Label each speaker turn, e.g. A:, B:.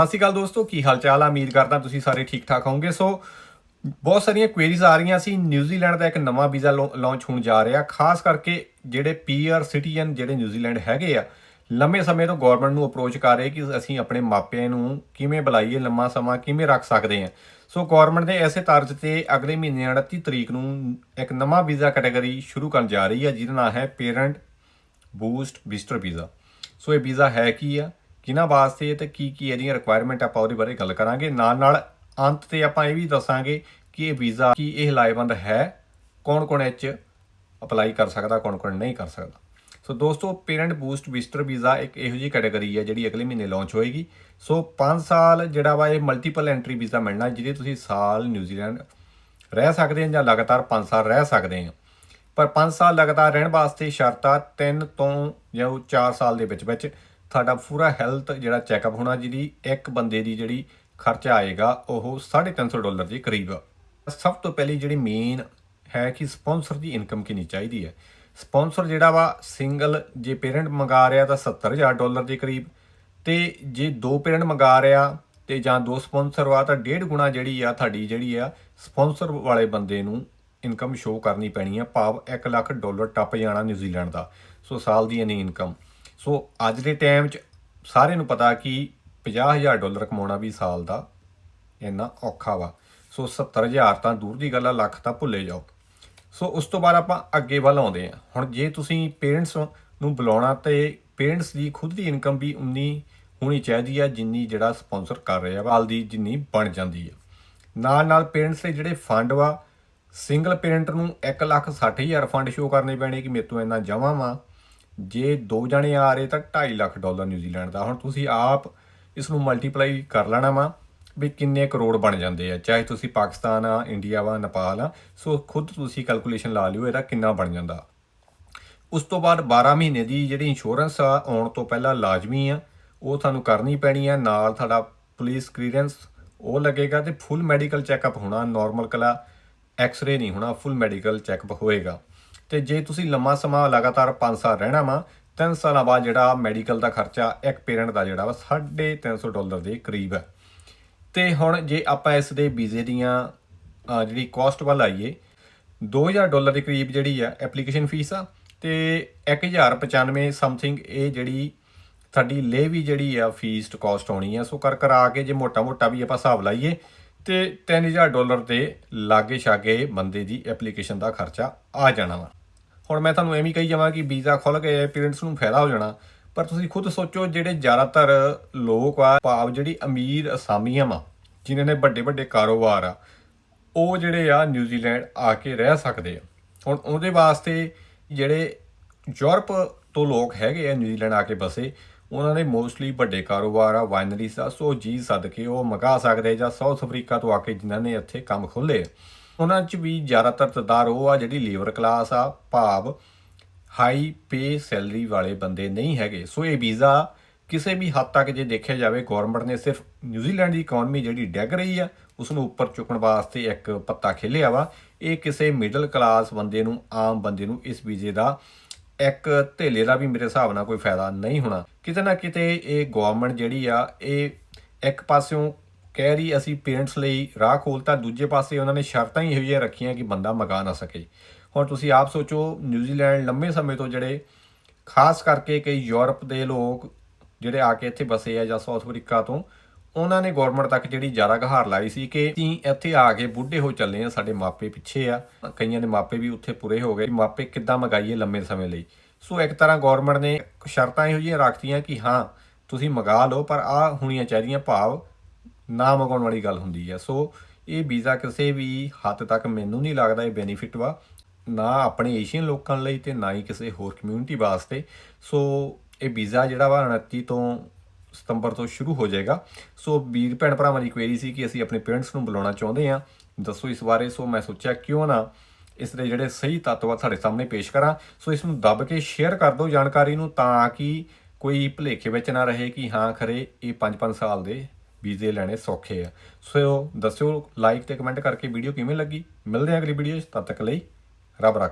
A: ਸਤਿ ਸ਼੍ਰੀ ਅਕਾਲ ਦੋਸਤੋ, ਕੀ ਹਾਲ ਚਾਲ ਆ? ਉਮੀਦ ਕਰਦਾ ਤੁਸੀਂ ਸਾਰੇ ਠੀਕ ਠਾਕ ਹੋਵੋਗੇ। ਸੋ, ਬਹੁਤ ਸਾਰੀਆਂ ਕੁਐਰੀਜ਼ ਆ ਰਹੀਆਂ ਸੀ। ਨਿਊਜ਼ੀਲੈਂਡ ਦਾ ਇੱਕ ਨਵਾਂ ਵੀਜ਼ਾ ਲਾਂਚ ਹੋਣ ਜਾ ਰਿਹਾ। ਖਾਸ ਕਰਕੇ ਜਿਹੜੇ ਪੀਆਰ ਸਿਟੀਜ਼ਨ ਜਿਹੜੇ ਨਿਊਜ਼ੀਲੈਂਡ ਹੈਗੇ ਆ, ਲੰਮੇ ਸਮੇਂ ਤੋਂ ਗਵਰਨਮੈਂਟ ਨੂੰ ਅਪਰੋਚ ਕਰ ਰਹੇ ਕਿ ਅਸੀਂ ਆਪਣੇ ਮਾਪਿਆਂ ਨੂੰ ਕਿਵੇਂ ਬੁਲਾਈਏ, ਲੰਮਾ ਸਮਾਂ ਕਿਵੇਂ ਰੱਖ ਸਕਦੇ ਹਾਂ ਸੋ ਗਵਰਨਮੈਂਟ ਨੇ ਐਸੇ ਤਰਜ਼ ਤੇ ਅਗਲੇ ਮਹੀਨੇ 29 ਤਰੀਕ ਨੂੰ ਇੱਕ ਨਵਾਂ ਵੀਜ਼ਾ ਕੈਟਾਗਰੀ ਸ਼ੁਰੂ ਕਰਨ ਜਾ ਰਹੀ ਹੈ ਜਿਹਦਾ ਨਾਮ ਹੈ parent boost visitor visa so, ਇਹ ਵੀਜ਼ਾ ਹੈ ਕੀ ਆ? ਕਿਹਨਾਂ ਵਾਸਤੇ ਤੇ ਕੀ ਕੀ ਇਹਦੀਆਂ ਰਿਕੁਆਇਰਮੈਂਟ ਆਪਾਂ ਉਹਦੇ ਬਾਰੇ ਗੱਲ ਕਰਾਂਗੇ। ਨਾਲ ਨਾਲ ਅੰਤ ਤੇ ਆਪਾਂ ਇਹ ਵੀ ਦੱਸਾਂਗੇ ਕਿ ਇਹ ਵੀਜ਼ਾ ਕੀ ਇਹ ਲਾਇਬੰਦ ਹੈ ਕੌਣ ਕੌਣ ਇਹ 'ਚ ਅਪਲਾਈ ਕਰ ਸਕਦਾ ਕੌਣ ਕੌਣ ਨਹੀਂ ਕਰ ਸਕਦਾ। ਸੋ ਦੋਸਤੋ ਪੇਰੈਂਟ ਬੂਸਟ ਵਿਜ਼ਟਰ ਵੀਜ਼ਾ ਇੱਕ ਇਹੋ ਜਿਹੀ ਕੈਟਾਗਰੀ ਹੈ ਜਿਹੜੀ ਅਗਲੇ ਮਹੀਨੇ ਲਾਂਚ ਹੋਏਗੀ। ਸੋ 5 ਸਾਲ ਜਿਹੜਾ ਵਾ ਇਹ ਮਲਟੀਪਲ ਐਂਟਰੀ ਵੀਜ਼ਾ ਮਿਲਣਾ, ਜਿਹਦੇ ਤੁਸੀਂ ਸਾਲ ਨਿਊਜ਼ੀਲੈਂਡ ਰਹਿ ਸਕਦੇ ਹੋ ਜਾਂ ਲਗਾਤਾਰ 5 ਸਾਲ ਰਹਿ ਸਕਦੇ ਹੋ। ਪਰ 5 ਸਾਲ ਲਗਾਤਾਰ ਰਹਿਣ ਵਾਸਤੇ ਸ਼ਰਤਾਂ 3 ਤੋਂ ਜਾਂ 4 ਸਾਲ ਦੇ ਵਿੱਚ ਵਿੱਚ ਤੁਹਾਡਾ ਪੂਰਾ ਹੈਲਥ ਜਿਹੜਾ ਚੈੱਕਅਪ ਹੋਣਾ ਜਿਹਦੀ ਇੱਕ ਬੰਦੇ ਦੀ ਜਿਹੜੀ ਖਰਚਾ ਆਏਗਾ, ਉਹ 350 ਡਾਲਰ ਦੇ ਕਰੀਬ। ਆ। ਸਭ ਤੋਂ ਪਹਿਲੀ ਜਿਹੜੀ ਮੇਨ ਹੈ ਕਿ ਸਪਾਂਸਰ ਦੀ ਇਨਕਮ ਕਿੰਨੀ ਚਾਹੀਦੀ ਹੈ। ਸਪਾਂਸਰ ਜਿਹੜਾ ਵਾ ਸਿੰਗਲ ਜੇ ਪੇਰੈਂਟ ਮੰਗਾ ਰਿਹਾ ਤਾਂ 70000 ਡਾਲਰ ਦੇ ਕਰੀਬ। ਤੇ ਜੇ ਦੋ ਪੇਰੈਂਟ ਮੰਗਾ ਰਿਹਾ ਤੇ ਜਾਂ ਦੋ ਸਪਾਂਸਰ ਵਾ, ਤਾਂ ਡੇਢ ਗੁਣਾ ਜਿਹੜੀ ਆ ਤੁਹਾਡੀ ਜਿਹੜੀ ਆ ਸਪਾਂਸਰ ਵਾਲੇ ਬੰਦੇ ਨੂੰ ਇਨਕਮ ਸ਼ੋਅ ਕਰਨੀ ਪੈਣੀ ਆ। ਭਾਵ 1 ਲੱਖ ਡਾਲਰ ਟੱਪ ਜਾਣਾ ਨਿਊਜ਼ੀਲੈਂਡ ਦਾ। ਸੋ ਸਾਲ ਦੀ ਇਨੀ ਇਨਕਮ ਸੋ ਅੱਜ ਦੇ ਟਾਈਮ 'ਚ ਸਾਰਿਆਂ ਨੂੰ ਪਤਾ ਕਿ 50000 ਡਾਲਰ ਕਮਾਉਣਾ ਵੀ ਸਾਲ ਦਾ ਇੰਨਾ ਔਖਾ ਵਾ। ਸੋ 70000 ਤਾਂ ਦੂਰ ਦੀ ਗੱਲ ਆ, ਲੱਖ ਤਾਂ ਭੁੱਲੇ ਜਾਓ। ਸੋ ਉਸ ਤੋਂ ਬਾਅਦ ਆਪਾਂ ਅੱਗੇ ਵੱਲ ਆਉਂਦੇ ਹਾਂ। ਹੁਣ ਜੇ ਤੁਸੀਂ ਪੇਰੈਂਟਸ ਨੂੰ ਬੁਲਾਉਣਾ ਤੇ ਪੇਰੈਂਟਸ ਦੀ ਖੁਦ ਦੀ ਇਨਕਮ ਵੀ ਉਨੀ ਹੋਣੀ ਚਾਹੀਦੀ ਆ, ਜਿੰਨੀ ਜਿਹੜਾ ਸਪਾਂਸਰ ਕਰ ਰਿਹਾ ਵਾ ਹਾਲ ਦੀ ਜਿੰਨੀ ਬਣ ਜਾਂਦੀ ਆ। ਨਾਲ ਨਾਲ ਪੇਰੈਂਟਸ ਦੇ ਜਿਹੜੇ ਫੰਡ ਵਾ ਸਿੰਗਲ ਪੇਰੈਂਟ ਨੂੰ 160000 ਫੰਡ ਸ਼ੋ ਕਰਨੇ ਪੈਣੇ ਕਿ ਮੇਰੇ ਤੋਂ ਇੰਨਾ ਜਮਾ ਵਾ। ਜੇ ਦੋ ਜਣੇ ਆ ਰਹੇ ਤਾਂ 2.5 ਲੱਖ ਡਾਲਰ ਨਿਊਜ਼ੀਲੈਂਡ ਦਾ। ਹੁਣ ਤੁਸੀਂ ਆਪ ਇਸ ਨੂੰ ਮਲਟੀਪਲਾਈ ਕਰ ਲੈਣਾ ਵਾ ਵੀ ਕਿੰਨੇ ਕਰੋੜ ਬਣ ਜਾਂਦੇ ਆ, ਚਾਹੇ ਤੁਸੀਂ ਪਾਕਿਸਤਾਨ ਆ, ਇੰਡੀਆ ਵਾ, ਨੇਪਾਲ ਆ। ਸੋ ਖੁਦ ਤੁਸੀਂ ਕੈਲਕੂਲੇਸ਼ਨ ਲਾ ਲਿਓ ਇਹਦਾ ਕਿੰਨਾ ਬਣ ਜਾਂਦਾ। ਉਸ ਤੋਂ ਬਾਅਦ 12 ਮਹੀਨੇ ਦੀ ਜਿਹੜੀ ਇੰਸ਼ੋਰੈਂਸ ਆ, ਆਉਣ ਤੋਂ ਪਹਿਲਾਂ ਲਾਜ਼ਮੀ ਆ। ਉਹ ਤੁਹਾਨੂੰ ਕਰਨੀ ਪੈਣੀ ਆ, ਨਾਲ ਤੁਹਾਡਾ ਪੁਲਿਸ ਕਲੀਅਰੈਂਸ ਉਹ ਲੱਗੇਗਾ ਤੇ ਫੁੱਲ ਮੈਡੀਕਲ ਚੈੱਕਅਪ ਹੋਣਾ ਨਾਰਮਲ ਕਲਾ ਐਕਸ-ਰੇ ਨਹੀਂ ਹੋਣਾ ਫੁੱਲ ਮੈਡੀਕਲ ਚੈੱਕਅਪ ਹੋਏਗਾ। ਤੇ ਜੇ ਤੁਸੀਂ ਲੰਮਾ ਸਮਾਂ ਲਗਾਤਾਰ 5 ਸਾਲ ਰਹਿਣਾ ਵਾ 3 ਸਾਲਾਂ ਬਾਅਦ ਜਿਹੜਾ ਮੈਡੀਕਲ ਦਾ ਖਰਚਾ ਇੱਕ ਪੇਰੈਂਟ ਦਾ ਜਿਹੜਾ ਵਾ 350 ਡਾਲਰ ਦੇ ਕਰੀਬ ਹੈ। ਤੇ ਹੁਣ ਜੇ ਆਪਾਂ ਇਸ ਦੇ ਵੀਜ਼ੇ ਦੀਆਂ ਜਿਹੜੀ ਕਾਸਟ ਵੱਲ ਆਈਏ 2000 ਡਾਲਰ ਦੇ ਕਰੀਬ ਜਿਹੜੀ ਆ ਐਪਲੀਕੇਸ਼ਨ ਫੀਸ ਆ ਤੇ 1095 ਸਮਥਿੰਗ ਇਹ ਜਿਹੜੀ ਸਾਡੀ ਲੇ ਵੀ ਜਿਹੜੀ ਆ ਫੀਸ ਕਾਸਟ ਆਉਣੀ ਆ। ਸੋ ਕਰ ਕਰਾ ਕੇ ਜੇ ਮੋਟਾ ਮੋਟਾ ਵੀ ਆਪਾਂ ਹਿਸਾਬ ਲਾਈਏ ਤੇ 3000 ਡਾਲਰ ਦੇ ਲਾਗੇ ਛਾਗੇ ਬੰਦੇ ਦੀ ਐਪਲੀਕੇਸ਼ਨ ਦਾ ਖਰਚਾ ਆ ਜਾਣਾ ਵਾ। ਹੁਣ ਮੈਂ ਤੁਹਾਨੂੰ ਐਵੇਂ ਕਹੀ ਜਾਵਾਂ ਕਿ ਵੀਜ਼ਾ ਖੁੱਲ ਗਏ ਪੇਰੈਂਟਸ ਨੂੰ ਫਾਇਦਾ ਹੋ ਜਾਣਾ, ਪਰ ਤੁਸੀਂ ਖੁਦ ਸੋਚੋ ਜਿਹੜੇ ਜ਼ਿਆਦਾਤਰ ਲੋਕ ਆ, ਭਾਵ ਜਿਹੜੀ ਅਮੀਰ ਅਸਾਮੀਆਂ ਵਾ, ਜਿਨ੍ਹਾਂ ਨੇ ਵੱਡੇ ਵੱਡੇ ਕਾਰੋਬਾਰ ਆ, ਉਹ ਜਿਹੜੇ ਆ ਨਿਊਜ਼ੀਲੈਂਡ ਆ ਕੇ ਰਹਿ ਸਕਦੇ ਆ। ਹੁਣ ਉਹਦੇ ਵਾਸਤੇ ਜਿਹੜੇ ਯੂਰਪ ਤੋਂ ਲੋਕ ਹੈਗੇ ਆ ਨਿਊਜ਼ੀਲੈਂਡ ਆ ਕੇ ਬਸੇ, ਉਹਨਾਂ ਨੇ ਮੋਸਟਲੀ ਵੱਡੇ ਕਾਰੋਬਾਰ ਆ ਵਾਈਨਰੀਜ਼ ਆ, ਸੋ ਜੀ ਸਦਕੇ ਉਹ ਮੰਗਾ ਸਕਦੇ ਜਾਂ ਸਾਊਥ ਅਫਰੀਕਾ ਤੋਂ ਆ ਕੇ ਜਿਨ੍ਹਾਂ ਨੇ ਇੱਥੇ ਕੰਮ ਖੋਲ੍ਹੇ ਆ। ਉਹਨਾਂ 'ਚ ਵੀ ਜ਼ਿਆਦਾਤਰ ਤਦਾਰ ਉਹ ਆ ਜਿਹੜੀ ਲੇਬਰ ਕਲਾਸ ਆ, ਭਾਵ ਹਾਈ ਪੇ ਸੈਲਰੀ ਵਾਲੇ ਬੰਦੇ ਨਹੀਂ ਹੈਗੇ। ਸੋ ਇਹ ਵੀਜ਼ਾ ਕਿਸੇ ਵੀ ਹੱਦ ਤੱਕ ਜੇ ਦੇਖਿਆ ਜਾਵੇ ਗਵਰਨਮੈਂਟ ਨੇ ਸਿਰਫ ਨਿਊਜ਼ੀਲੈਂਡ ਦੀ ਇਕਨੋਮੀ ਜਿਹੜੀ ਡਿੱਗ ਰਹੀ ਆ, ਉਸ ਨੂੰ ਉੱਪਰ ਚੁੱਕਣ ਵਾਸਤੇ ਇੱਕ ਪੱਤਾ ਖੇਲਿਆ ਵਾ। ਇਹ ਕਿਸੇ ਮਿਡਲ ਕਲਾਸ ਬੰਦੇ ਨੂੰ, ਆਮ ਬੰਦੇ ਨੂੰ ਇਸ ਵੀਜ਼ੇ ਦਾ ਇੱਕ ਧੇਲੇ ਦਾ ਵੀ ਮੇਰੇ ਹਿਸਾਬ ਨਾਲ ਕੋਈ ਫਾਇਦਾ ਨਹੀਂ ਹੋਣਾ। ਕਿਤੇ ਨਾ ਕਿਤੇ ਇਹ ਗਵਰਨਮੈਂਟ ਜਿਹੜੀ ਆ, ਇਹ ਇੱਕ ਪਾਸਿਓਂ ਕਹਿ ਰਹੀ, ਅਸੀਂ ਪੇਰੈਂਟਸ ਲਈ ਰਾਹ ਖੋਲਤਾ ਦੂਜੇ ਪਾਸੇ ਉਹਨਾਂ ਨੇ ਸ਼ਰਤਾਂ ਹੀ ਇਹੋ ਜਿਹੀਆਂ ਰੱਖੀਆਂ ਕਿ ਬੰਦਾ ਮਗਾ ਨਾ ਸਕੇ। ਹੁਣ ਤੁਸੀਂ ਆਪ ਸੋਚੋ ਨਿਊਜ਼ੀਲੈਂਡ ਲੰਮੇ ਸਮੇਂ ਤੋਂ ਜਿਹੜੇ ਖਾਸ ਕਰਕੇ ਕਈ ਯੂਰਪ ਦੇ ਲੋਕ ਜਿਹੜੇ ਆ ਕੇ ਇੱਥੇ ਬਸੇ ਆ ਜਾਂ ਸਾਊਥ ਅਫਰੀਕਾ ਤੋਂ, ਉਹਨਾਂ ਨੇ ਗਵਰਨਮੈਂਟ ਤੱਕ ਜਿਹੜੀ ਜ਼ਿਆਦਾ ਗਹਾਰ ਲਾਈ ਸੀ ਕਿ ਅਸੀਂ ਇੱਥੇ ਆ ਕੇ ਬੁੱਢੇ ਹੋ ਚੱਲੇ ਆ ਸਾਡੇ ਮਾਪੇ ਪਿੱਛੇ ਆ। ਕਈਆਂ ਦੇ ਮਾਪੇ ਵੀ ਉੱਥੇ ਪੂਰੇ ਹੋ ਗਏ। ਮਾਪੇ ਕਿੱਦਾਂ ਮਗਾਈਏ ਲੰਮੇ ਸਮੇਂ ਲਈ? ਸੋ ਇੱਕ ਤਰ੍ਹਾਂ ਗਵਰਨਮੈਂਟ ਨੇ ਸ਼ਰਤਾਂ ਇਹੋ ਜਿਹੀਆਂ ਰੱਖਤੀਆਂ ਕਿ ਹਾਂ, ਤੁਸੀਂ ਮਗਾ ਲਓ, ਪਰ ਆ ਹੋਣੀਆਂ ਚਾਹੀਦੀਆਂ ਭਾਵ ਨਾ ਮਗਾਉਣ ਵਾਲੀ ਗੱਲ ਹੁੰਦੀ ਹੈ ਸੋ ਇਹ ਵੀਜ਼ਾ ਕਿਸੇ ਵੀ ਹੱਦ ਤੱਕ ਮੈਨੂੰ ਨਹੀਂ ਲੱਗਦਾ ਇਹ ਬੈਨੀਫਿਟ ਵਾ, ਨਾ ਆਪਣੇ ਏਸ਼ੀਅਨ ਲੋਕਾਂ ਲਈ ਤੇ ਨਾ ਹੀ ਕਿਸੇ ਹੋਰ ਕਮਿਊਨਿਟੀ ਵਾਸਤੇ। ਸੋ ਇਹ ਵੀਜ਼ਾ ਜਿਹੜਾ ਵਾ 29 ਤੋਂ ਸਤੰਬਰ ਤੋਂ ਸ਼ੁਰੂ ਹੋ ਜਾਏਗਾ। ਸੋ ਵੀਰ ਭੈਣ ਭਰਾਵਾਂ ਦੀ ਕੁਐਰੀ ਸੀ ਕਿ ਅਸੀਂ ਆਪਣੇ ਪੇਰੈਂਟਸ ਨੂੰ ਬੁਲਾਉਣਾ ਚਾਹੁੰਦੇ ਹਾਂ। ਦੱਸੋ ਇਸ ਬਾਰੇ। ਸੋ ਮੈਂ ਸੋਚਿਆ ਕਿਉਂ ਨਾ ਇਸ ਦੇ ਜਿਹੜੇ ਸਹੀ ਤੱਤ ਆ ਤੁਹਾਡੇ ਸਾਹਮਣੇ ਪੇਸ਼ ਕਰਾਂ। ਸੋ ਇਸ ਨੂੰ ਦੱਬ ਕੇ ਸ਼ੇਅਰ ਕਰ ਦਿਓ ਜਾਣਕਾਰੀ ਨੂੰ ਤਾਂ ਕਿ ਕੋਈ ਭੁਲੇਖੇ ਵਿੱਚ ਨਾ ਰਹੇ ਕਿ ਹਾਂ ਖਰੇ ਇਹ 5-5 ਸਾਲ ਦੇ ਵੀਜ਼ੇ ਲੈਣੇ ਸੌਖੇ ਆ। ਸੋ ਦੱਸਿਓ ਲਾਈਕ ਤੇ ਕਮੈਂਟ ਕਰਕੇ ਵੀਡੀਓ ਕਿਵੇਂ ਲੱਗੀ? ਮਿਲਦੇ ਹਾਂ ਅਗਲੀ ਵੀਡੀਓ 'ਚ ਤਦ ਤੱਕ ਲਈ ਰੱਬ ਰੱਖ।